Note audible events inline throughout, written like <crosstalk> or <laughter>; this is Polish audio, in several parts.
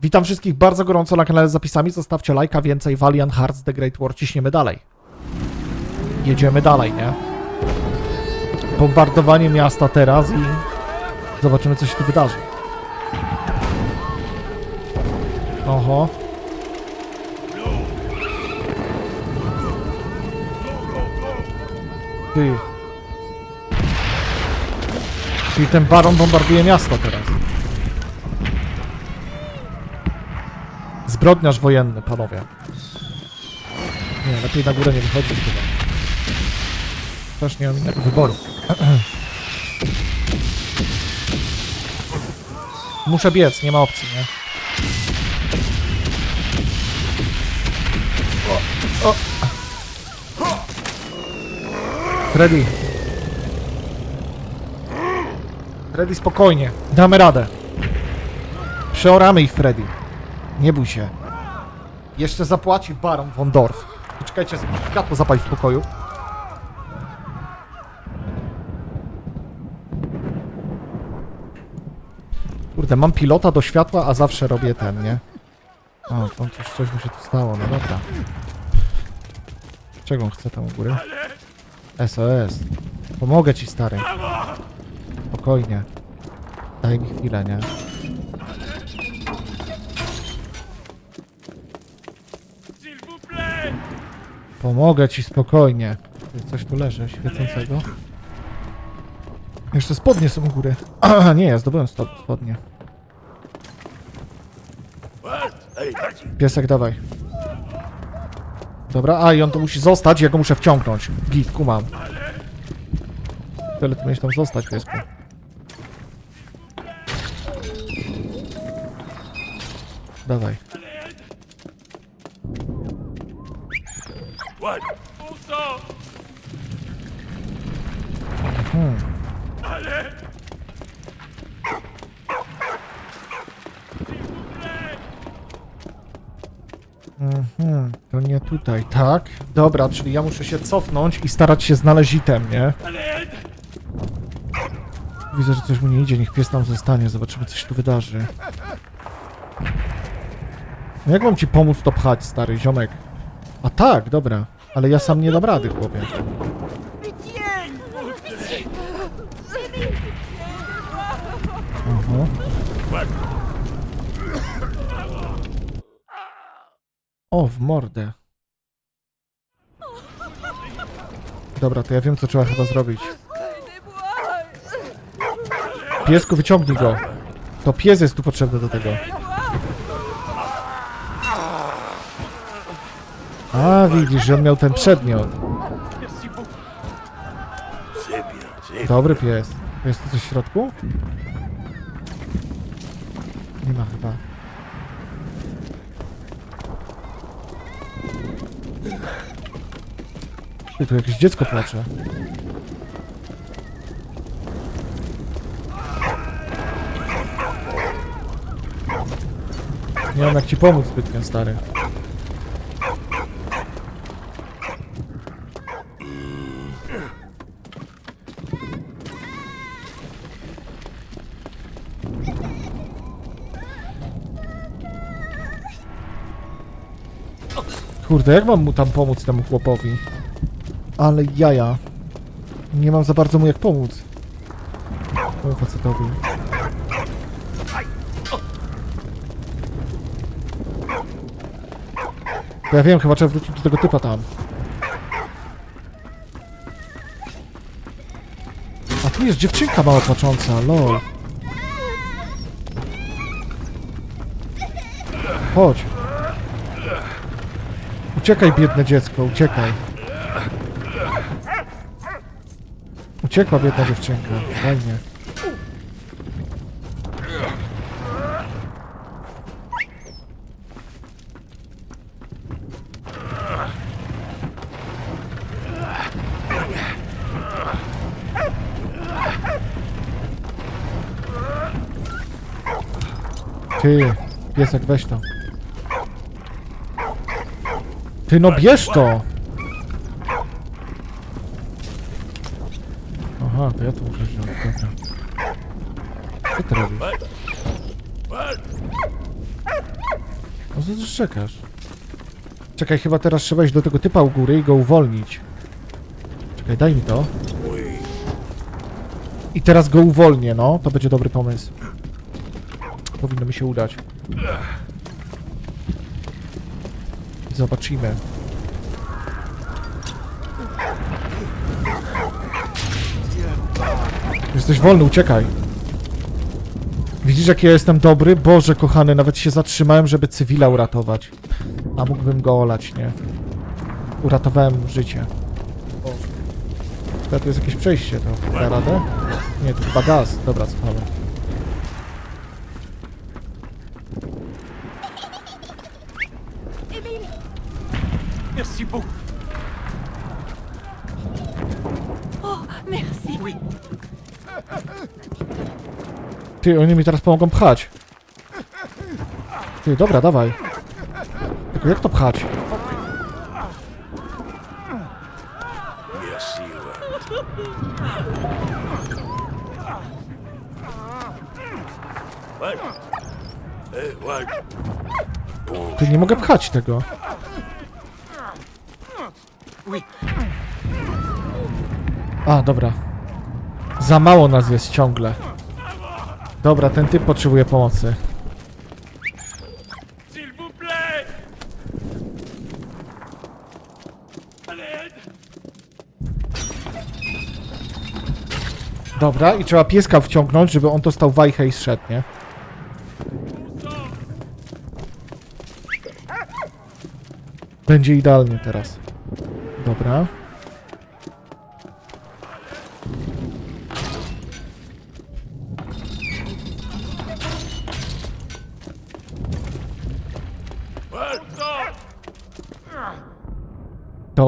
Witam wszystkich bardzo gorąco na kanale z zapisami. Zostawcie lajka, więcej Valiant Hearts The Great War. Ciśniemy dalej. Jedziemy dalej, nie? Bombardowanie miasta teraz i zobaczymy, co się tu wydarzy. Oho. Ty. Czyli ten baron bombarduje miasto teraz. Zbrodniarz wojenny, panowie. Nie, lepiej na górę nie wychodzić chyba. Też nie mam innego wyboru. <clears throat> Muszę biec, nie ma opcji, nie? O, o. Freddy. Freddy, spokojnie. Damy radę. Przeoramy ich, Freddy. Nie bój się. Jeszcze zapłaci baron von Dorf. Poczekajcie, światło zapalić w pokoju. Kurde, mam pilota do światła, a zawsze robię ten, nie? O, to coś, coś mu się tu stało, no dobra. Czego on chce tam u góry? SOS. Pomogę ci, stary. Spokojnie. Daj mi chwilę, nie? Pomogę ci spokojnie. Ty, Coś tu leży świecącego. Jeszcze spodnie są u góry. A, <clears throat> nie, ja zdobyłem spodnie. Piesek, dawaj. Dobra, a i on to musi zostać, ja go muszę wciągnąć. Git, kumam. Tyle tu miałeś tam zostać, piesku. Dawaj. What Hmm. Vous plaît Mhm, to nie tutaj, tak? Dobra, czyli ja muszę się cofnąć i starać się znaleźć item, nie? Widzę, że coś mu nie idzie, niech pies tam zostanie, zobaczymy co się tu wydarzy. No jak mam ci pomóc to pchać, stary ziomek? A tak, dobra, ale ja sam nie dam rady, chłopie. Aha. O, w mordę. Dobra, to ja wiem, co trzeba chyba zrobić. Piesku, wyciągnij go. To pies jest tu potrzebny do tego. A, widzisz, że on miał ten przedmiot. Dobry pies. Jest tu coś w środku? Nie ma chyba. Ty, tu jakieś dziecko płacze. Nie mam jak ci pomóc zbytnio, stary. Kurde, jak mam mu tam pomóc temu chłopowi? Ale jaja. Nie mam za bardzo mu jak pomóc. Temu facetowi. To ja wiem, chyba trzeba wrócić do tego typa tam. A tu jest dziewczynka mała płacząca, lol. Chodź. Uciekaj, biedne dziecko, uciekaj. Uciekła biedna dziewczynka, fajnie. Ty, piesek, weź to. Ty no bierz to! Aha, to ja to muszę wziąć, dobra. Co ty robisz? What co ty czekasz? Czekaj, chyba teraz trzeba iść do tego typa u góry i go uwolnić. Czekaj, daj mi to. I teraz go uwolnię, no. To będzie dobry pomysł. Powinno mi się udać. Zobaczymy. Jesteś wolny, uciekaj. Widzisz, jak ja jestem dobry? Boże, kochany, nawet się zatrzymałem, żeby cywila uratować. A mógłbym go olać, nie? Uratowałem życie. Boże. Tu jest jakieś przejście, to da radę? Nie, to chyba gaz. Dobra, cofamy. Ty, oni mi teraz pomogą pchać. Ty, dobra, dawaj. Tylko jak to pchać? Ty, nie mogę pchać tego. A, dobra. Za mało nas jest ciągle. Dobra, ten typ potrzebuje pomocy. Dobra, i trzeba pieska wciągnąć, żeby on dostał wajchę i zszedł, nie? Będzie idealnie teraz. Dobra.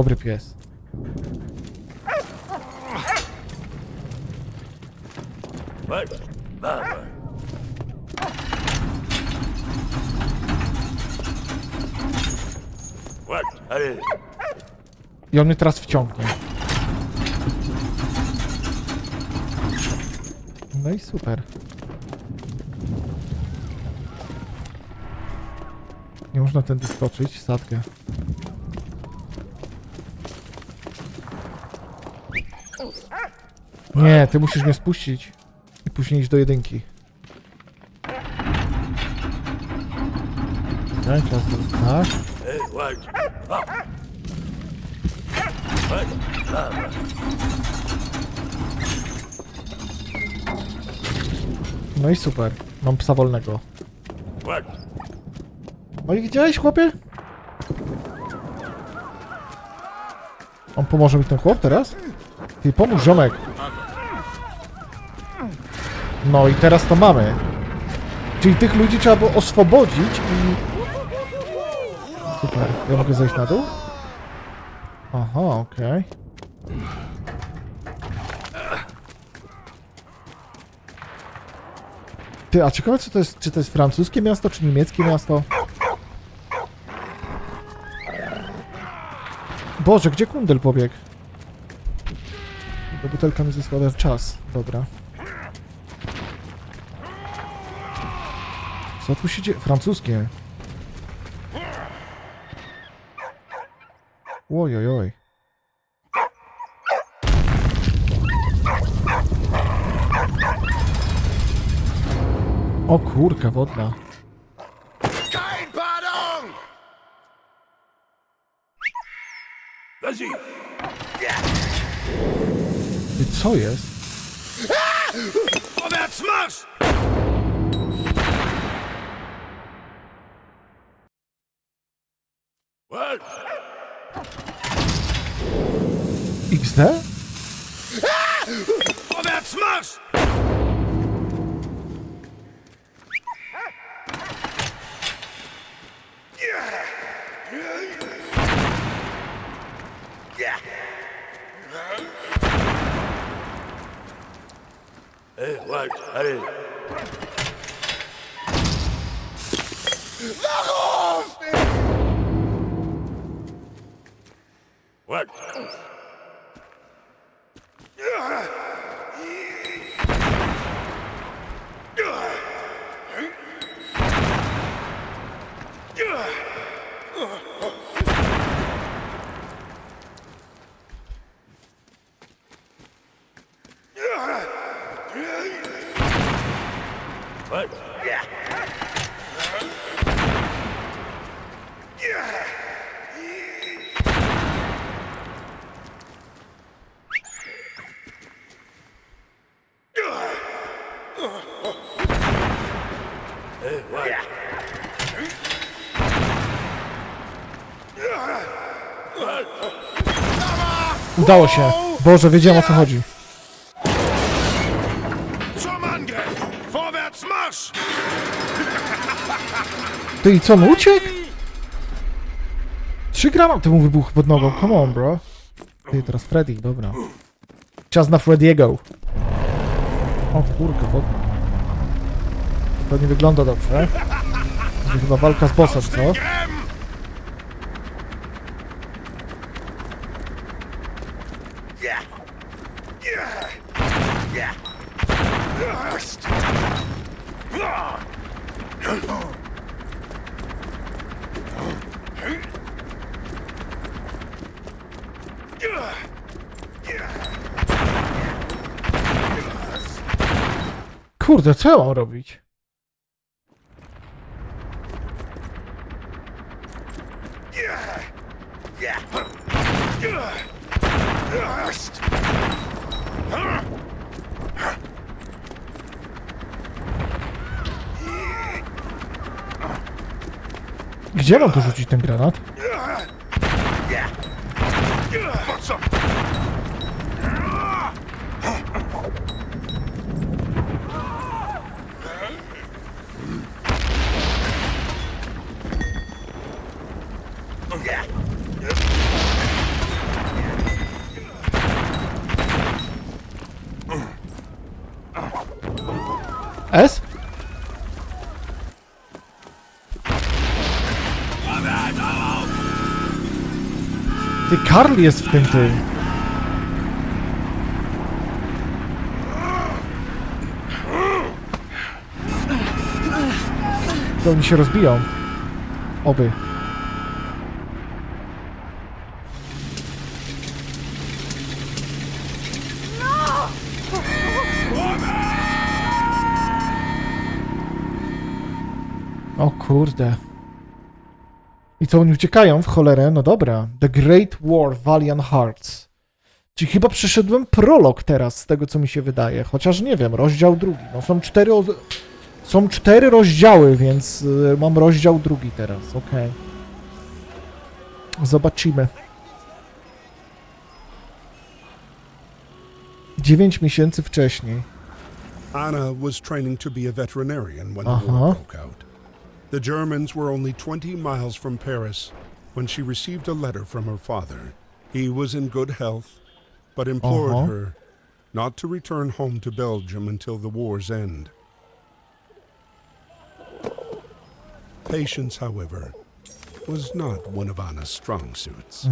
Dobry pies. Ouais. Allez. I on mnie teraz wciągnie. No i super. Nie można tędy skoczyć, sadkę. Nie, ty musisz mnie spuścić. I później iść do jedynki. Tak, czas. Tak. No i super. Mam psa wolnego. No i widziałeś, chłopie? On pomoże mi ten chłop teraz? Ty, pomóż, ziomek. No i teraz to mamy. Czyli tych ludzi trzeba było oswobodzić i... Super. Ja mogę zejść na dół? Aha, okej. Ty, a ciekawe co to jest, czy to jest francuskie miasto, czy niemieckie miasto? Boże, gdzie kundel pobiegł? Do butelka mi zasłabia czas. Dobra. Co tu się dzieje? Francuskie. Oj, oj, oj. O kurka wodna. Co jest? Marsch! Ouais. XD? Udało się. Boże, wiedziałem o co chodzi. Ty i co, on uciekł? Trzy granaty mu wybuchły pod nogą. Come on, bro. Ty, teraz Freddy, dobra. Czas na Frediego. O kurka, wodna. To nie wygląda dobrze. Będzie chyba walka z bossem, co? Gräben! Ja! Ja! Ja! Lust! Kurde, co ja mam robić? Gdzie mam tu rzucić ten granat? Karl jest w tym tym. To oni się rozbiją. Oby. Kurde. I co, oni uciekają w cholerę? No dobra. The Great War Valiant Hearts. Czyli chyba przeszedłem prolog teraz, z tego co mi się wydaje. Chociaż nie wiem, rozdział drugi. No są cztery, są cztery rozdziały, więc y, mam rozdział drugi teraz. Okej. Zobaczymy. Dziewięć miesięcy wcześniej. Anna was training to be a veterinarian when the Uh-huh. war broke out. The Germans were only 20 miles from Paris when she received a letter from her father. He was in good health, but implored Uh-huh. her not to return home to Belgium until the war's end. Patience, however, was not one of Anna's strong suits.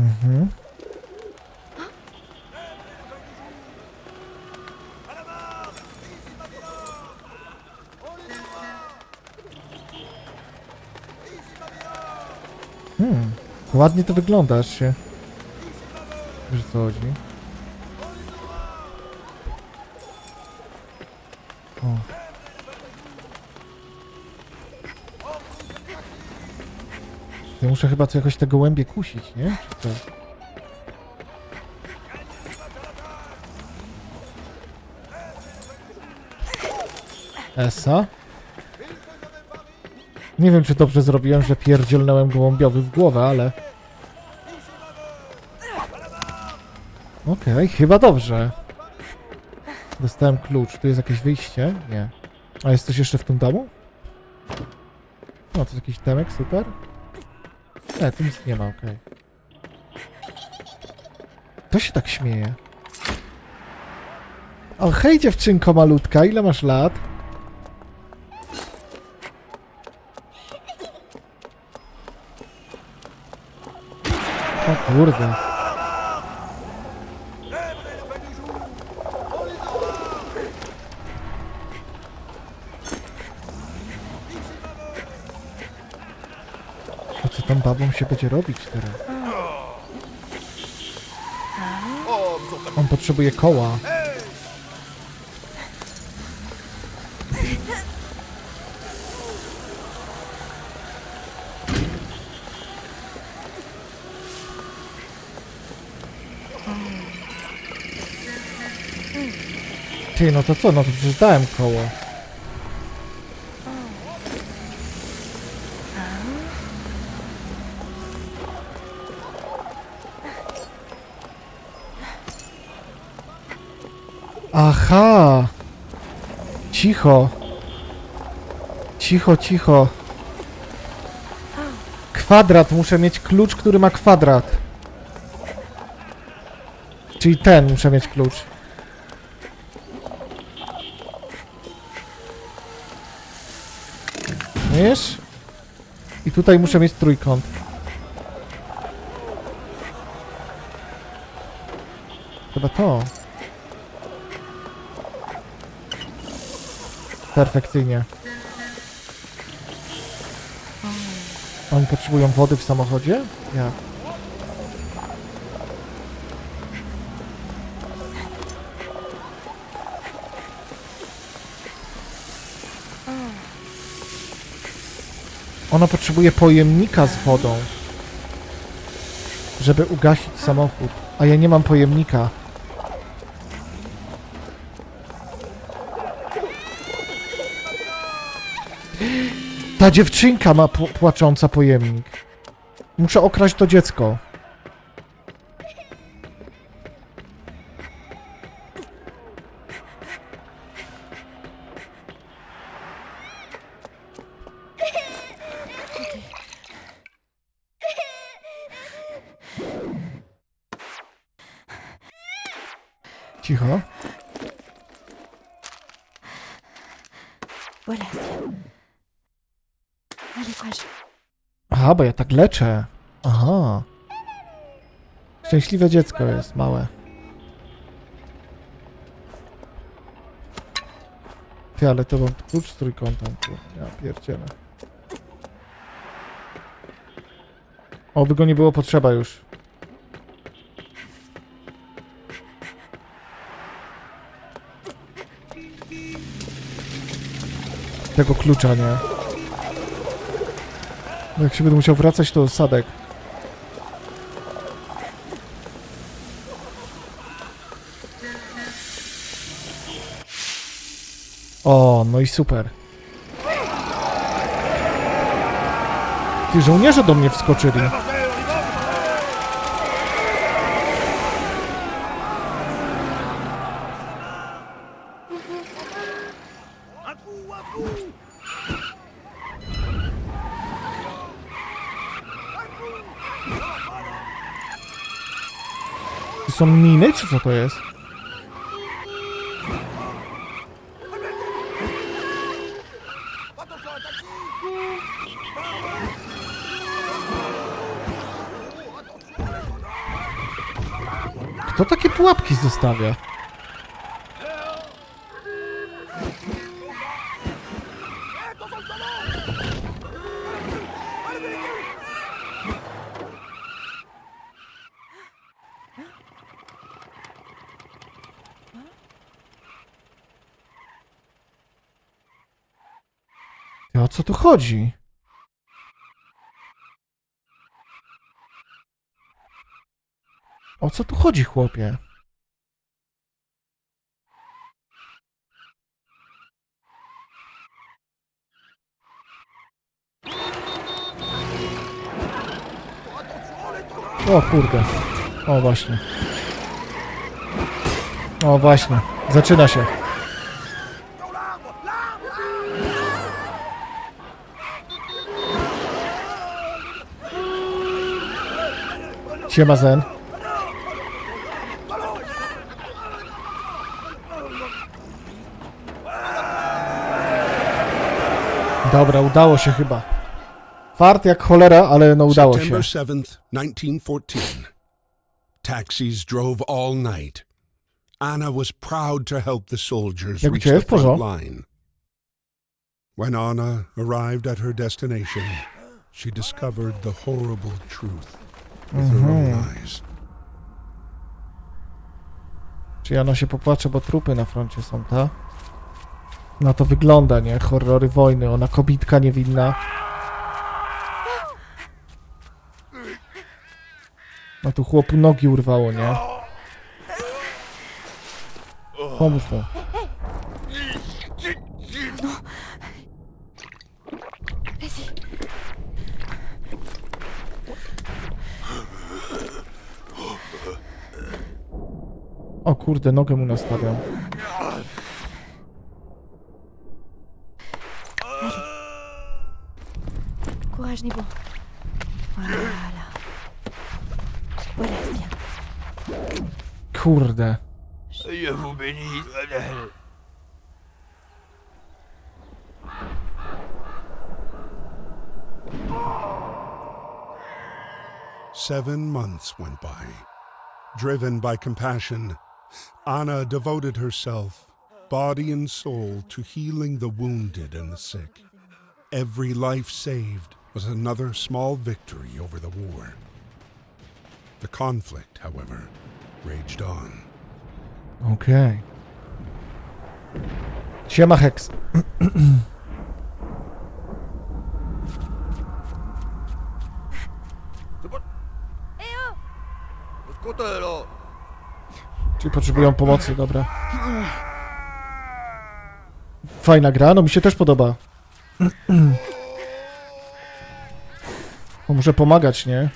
Ładnie to wygląda, aż się... Wiesz co chodzi? O. Ja muszę chyba tu jakoś te gołębie kusić, nie? Czy co? Esa? Nie wiem, czy dobrze zrobiłem, że pierdzielnąłem gołąbiowy w głowę, ale... Okej, chyba dobrze. Dostałem klucz. Tu jest jakieś wyjście? Nie. A jest coś jeszcze w tym domu? No, to jest jakiś temek, super. Nie, tu nic nie ma, okej. To się tak śmieje. O, hej dziewczynko malutka, ile masz lat? O kurde. O Co tam babą się będzie robić teraz? On potrzebuje koła. Ty, no to co? No to przecież dałem koło. Aha! Cicho. Cicho, cicho. Kwadrat. Muszę mieć klucz, który ma kwadrat. Czyli ten muszę mieć klucz. Wiesz? I tutaj muszę mieć trójkąt. Chyba to. Perfekcyjnie. Oni potrzebują wody w samochodzie? Ja. Ona potrzebuje pojemnika z wodą, żeby ugasić samochód, a ja nie mam pojemnika. Ta dziewczynka ma pł- płacząca pojemnik. Muszę okraść to dziecko. Bo ja tak leczę. Aha. Szczęśliwe dziecko jest, małe. Ty, ale to mam klucz z trójkątem, tu. Ja pierdzielę. O, by go nie było potrzeba już. Tego klucza, nie? Jak się będę musiał wracać, to sadek. O, no i super. Ty żołnierze do mnie wskoczyli. Są miny, czy co to jest? Kto takie pułapki zostawia? Chodzi? O co tu chodzi, chłopie? O kurde. O właśnie. O właśnie. Zaczyna się. Siema Zen. Dobra, udało się chyba. Fart jak cholera, ale no udało się. September 7th, 1914. Taxis drove all night. Anna was proud to help the soldiers Jak reach the w front porządku? line. When Anna arrived at her destination, she discovered the horrible truth with her own eyes. Czy ona się popłacze, bo trupy na froncie są, ta? Na to wygląda, nie? Horrory wojny, ona kobitka niewinna. No tu chłopu nogi urwało, nie? Pomóż mu. O kurde, nogę mu nastawiam. Courage, Nebo. Voilà. Voilà, bien. Kurde. Je vous bénis, Adèle. Seven months went by. Driven by compassion, Anna devoted herself, body and soul, to healing the wounded and the sick. Every life saved was another small victory over the war. The conflict, however, raged on. Okej. Siema Hex. Oh. Czyli potrzebują pomocy, dobra. Fajna gra, no mi się też podoba. Muszę pomagać, nie?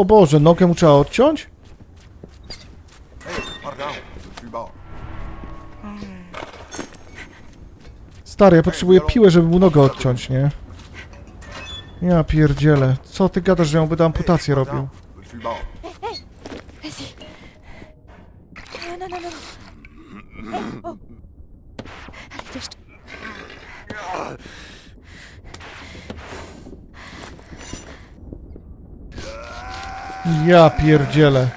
O Boże, nogę mu trzeba odciąć? Stary, ja potrzebuję piłę, żeby mu nogę odciąć, nie? Ja pierdzielę. Co ty gadasz, że mu będę amputację robił? Non, non. non. Oh. Allez, dépêche-toi. Ja pierdzielę.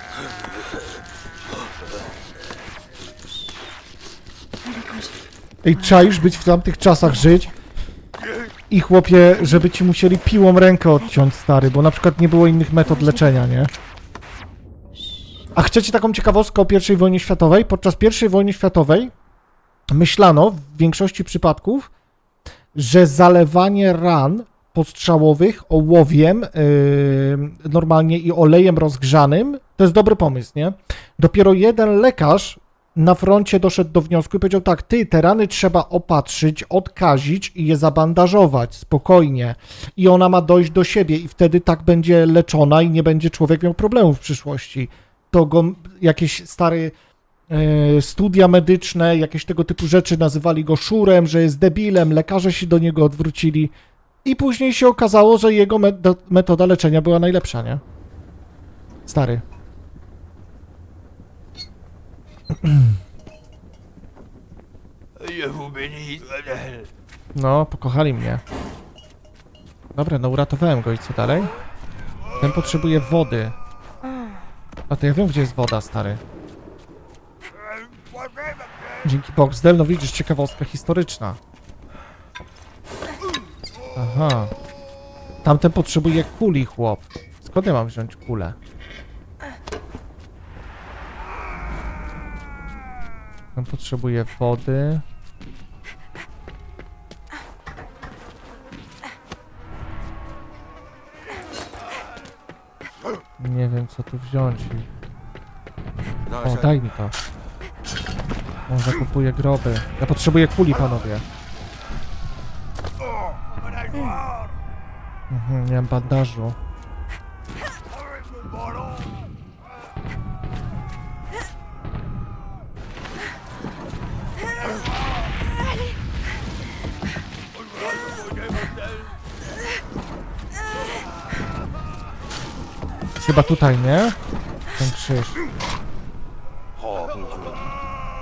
Ej, czaisz być w tamtych czasach żyć? I chłopie, żeby ci musieli piłą rękę odciąć, stary, bo na przykład nie było innych metod leczenia, nie? A chcecie taką ciekawostkę o I wojnie światowej? Podczas I wojny światowej myślano w większości przypadków, że zalewanie ran postrzałowych ołowiem yy, normalnie i olejem rozgrzanym to jest dobry pomysł, nie? Dopiero jeden lekarz na froncie doszedł do wniosku i powiedział tak, ty, te rany trzeba opatrzyć, odkazić i je zabandażować spokojnie. I ona ma dojść do siebie i wtedy tak będzie leczona i nie będzie człowiek miał problemów w przyszłości. To go jakieś stare e, studia medyczne, jakieś tego typu rzeczy nazywali go szurem, że jest debilem, lekarze się do niego odwrócili i później się okazało, że jego metoda leczenia była najlepsza, nie? Stary. No, pokochali mnie. Dobra, no uratowałem go i co dalej? Ten potrzebuje wody. A to ja wiem, gdzie jest woda, stary. Dzięki Boxdel, no widzisz, ciekawostka historyczna. Aha. Tamten potrzebuje kuli, chłop. Skąd ja mam wziąć kulę? Ten potrzebuje wody. Co tu wziąć. Dans O, daj mi to. On zakupuje groby. Ja potrzebuję kuli, panowie. Mhm, nie mam bandażu. Chyba tutaj, nie? Ten krzyż.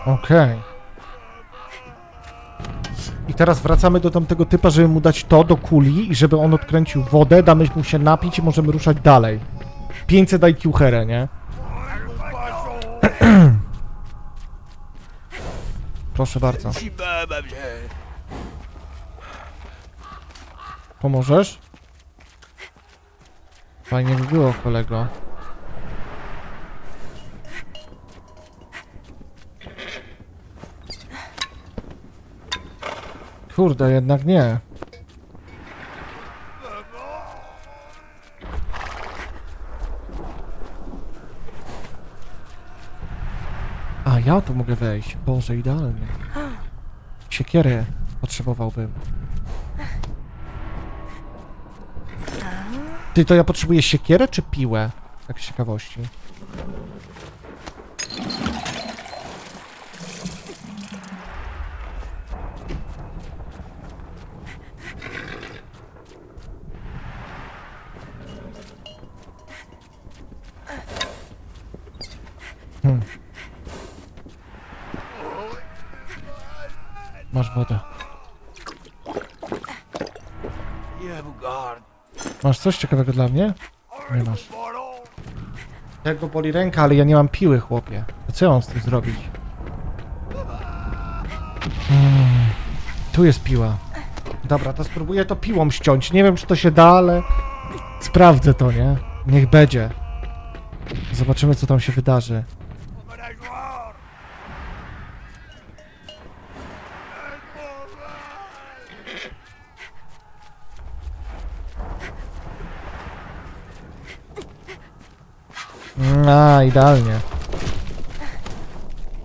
Okej. I teraz wracamy do tamtego typa, żeby mu dać to do kuli i żeby on odkręcił wodę, damy mu się napić i możemy ruszać dalej. 500 IQ herę, nie? <clears throat> Proszę bardzo. Pomożesz? Fajnie by było, kolego. Kurde, jednak nie. A, ja tu mogę wejść. Boże, idealnie. Siekierę potrzebowałbym. Ty, to ja potrzebuję siekierę czy piłę? Tak ciekawości. Hmm. Masz wodę. Masz coś ciekawego dla mnie? Nie masz. Jak go boli ręka, ale ja nie mam piły, chłopie. To co ja mam z tym zrobić? Mm, tu jest piła. Dobra, to spróbuję to piłą ściąć. Nie wiem, czy to się da, ale sprawdzę to, nie? Niech będzie. Zobaczymy, co tam się wydarzy. A, idealnie.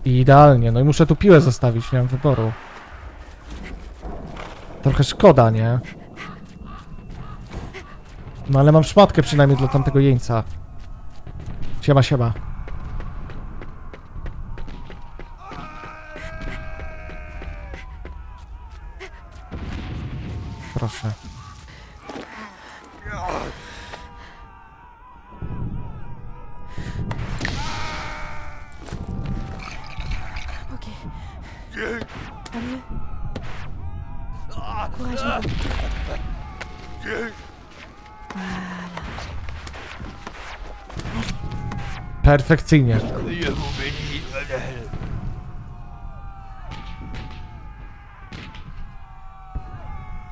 Idealnie. No i muszę tu piłę zostawić, nie mam wyboru. Trochę szkoda, nie? No ale mam szmatkę przynajmniej dla tamtego jeńca. Siema, siema. Perfekcyjnie.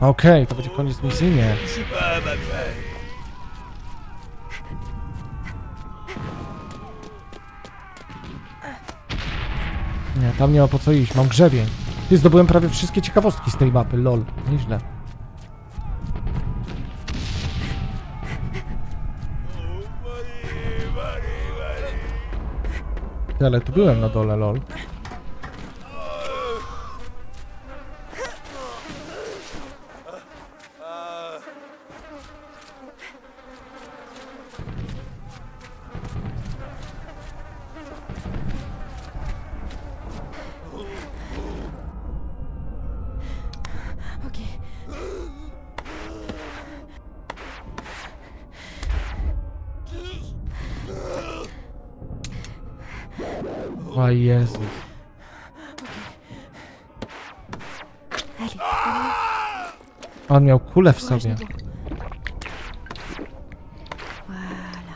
Okej, to będzie koniec misji, nie. Nie, tam nie ma po co iść, mam grzebień. Ty, zdobyłem prawie wszystkie ciekawostki z tej mapy, lol. Nieźle. Ale tu byłem na dole, lol. Jezus. Allez, On miał kulę w courage, sobie. Nico. Voilà.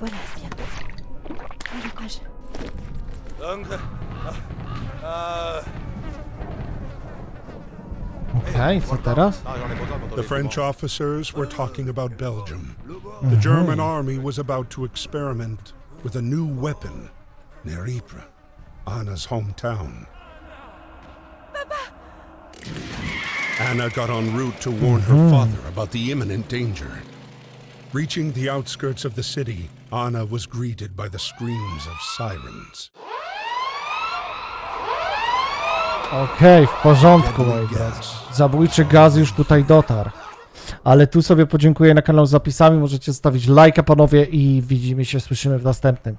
Voilà, c'est bien. Allez, courage. Danke. Ah, Okej, co teraz? Ah, j'en ai besoin pour ton The French officers were talking about Belgium. The German army was about to experiment with a new weapon near Ypres, Anna's hometown. Anna got en route to warn her mm-hmm. father about the imminent danger. Reaching the outskirts of the city, Anna was greeted by the screams of sirens. Okej, w porządku, moi. Zabójczy gaz już tutaj dotarł. Ale tu sobie podziękuję na kanał z zapisami. Możecie zostawić lajka, panowie, i widzimy się, słyszymy w następnym.